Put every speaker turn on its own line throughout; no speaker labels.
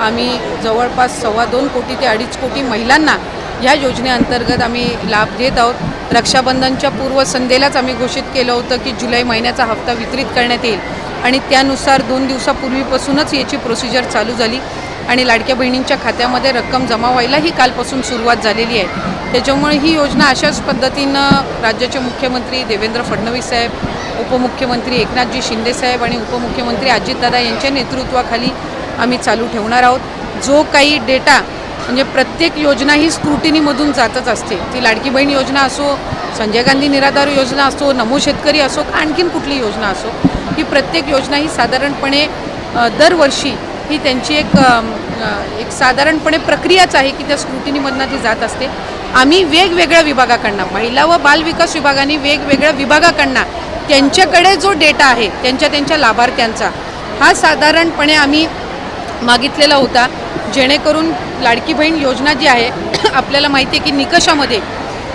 आम्ही जवळपास सव्वा दोन कोटी ते अडीच कोटी महिलांना या योजनेअंतर्गत आम्ही लाभ देत आहोत. रक्षाबंधनच्या पूर्वसंध्येलाच आम्ही घोषित केलं होतं की जुलै महिन्याचा हप्ता वितरित करण्यात येईल आणि त्यानुसार दोन दिवसापूर्वीपासूनच याची प्रोसिजर चालू झाली आणि लाडक्या बहिणींच्या खात्यामध्ये रक्कम जमा व्हायलाही कालपासून सुरुवात झालेली आहे. त्याच्यामुळे ही योजना अशाच पद्धतीनं राज्याचे मुख्यमंत्री देवेंद्र फडणवीस साहेब उपमुख्यमंत्री एकनाथजी शिंदेसाहेब आणि उपमुख्यमंत्री अजितदादा यांच्या नेतृत्वाखाली आम्ही चालू ठेवणार आहोत. जो काही डेटा म्हणजे प्रत्येक योजना ही स्क्रुटिनीमधून जातच असते. ती लाडकी बहीण योजना असो संजय गांधी निराधार योजना असो नमो शेतकरी असो आणखीन कुठली योजना असो ही प्रत्येक योजना ही साधारणपणे दरवर्षी ही त्यांची एक एक साधारणपणे प्रक्रियाच आहे की त्या स्क्रुटिनीमधनं ती जात असते. आम्ही वेगवेगळ्या विभागाकडनं महिला व बालविकास विभागाने वेगवेगळ्या विभागाकडनं त्यांच्याकडे जो डेटा आहे त्यांच्या त्यांच्या लाभार्थ्यांचा हा साधारणपणे आम्ही मागितलेला होता. जेणेकरून लाडकी बहीण योजना जी आहे आपल्याला माहिती आहे की निकषामध्ये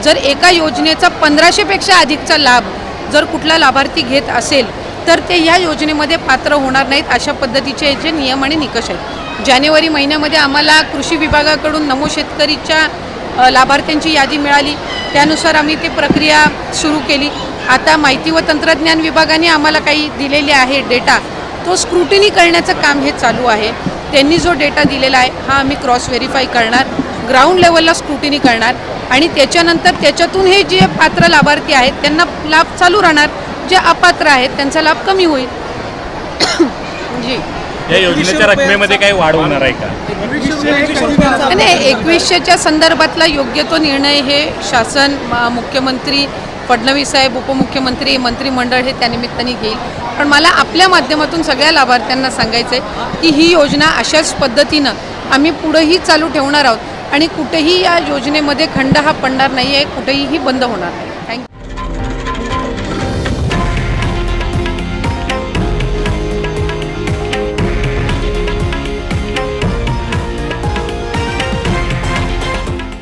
जर एका योजनेचा पंधराशेपेक्षा अधिकचा लाभ जर कुठला लाभार्थी घेत असेल तर ते ह्या योजनेमध्ये पात्र होणार नाहीत अशा पद्धतीचे जे नियम आणि निकष आहेत. जानेवारी महिन्यामध्ये आम्हाला कृषी विभागाकडून नमो शेतकरीच्या लाभार्थ्यांची यादी मिळाली. त्यानुसार आम्ही ती प्रक्रिया सुरू केली. आता माहिती व तंत्रज्ञान विभागाने आम्हाला काही दिलेले आहे डेटा. तो स्क्रुटिनी करण्याचं काम हे चालू आहे. त्यांनी जो डेटा दिलेला आहे हा आम्ही क्रॉस व्हेरीफाय करणार ग्राउंड लेवलला स्क्रुटिनी करणार आणि त्याच्यानंतर त्याच्यातून हे जे पात्र लाभार्थी आहेत त्यांना लाभ चालू राहणार जे अपात्र आहेत त्यांचा लाभ कमी होईल. जी.
या योजनेच्या रकमेमध्ये काही वाढ होणार आहे का?
आणि एकवीसशेच्या संदर्भातला योग्य तो निर्णय हे शासन मुख्यमंत्री फडणवीस साहेब उपमुख्यमंत्री मंत्रिमंडळ हे त्यानिमित्ताने घेईल. पण मला आपल्या माध्यमातून सगळ्या लाभार्थ्यांना सांगायचं आहे की ही योजना अशाच पद्धतीनं आम्ही पुढंही चालू ठेवणार आहोत आणि कुठेही या योजनेमध्ये खंड हा पडणार नाही आहे कुठेही बंद होणार नाही. थँक्यू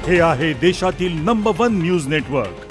हे आहे देशातील नंबर वन न्यूज नेटवर्क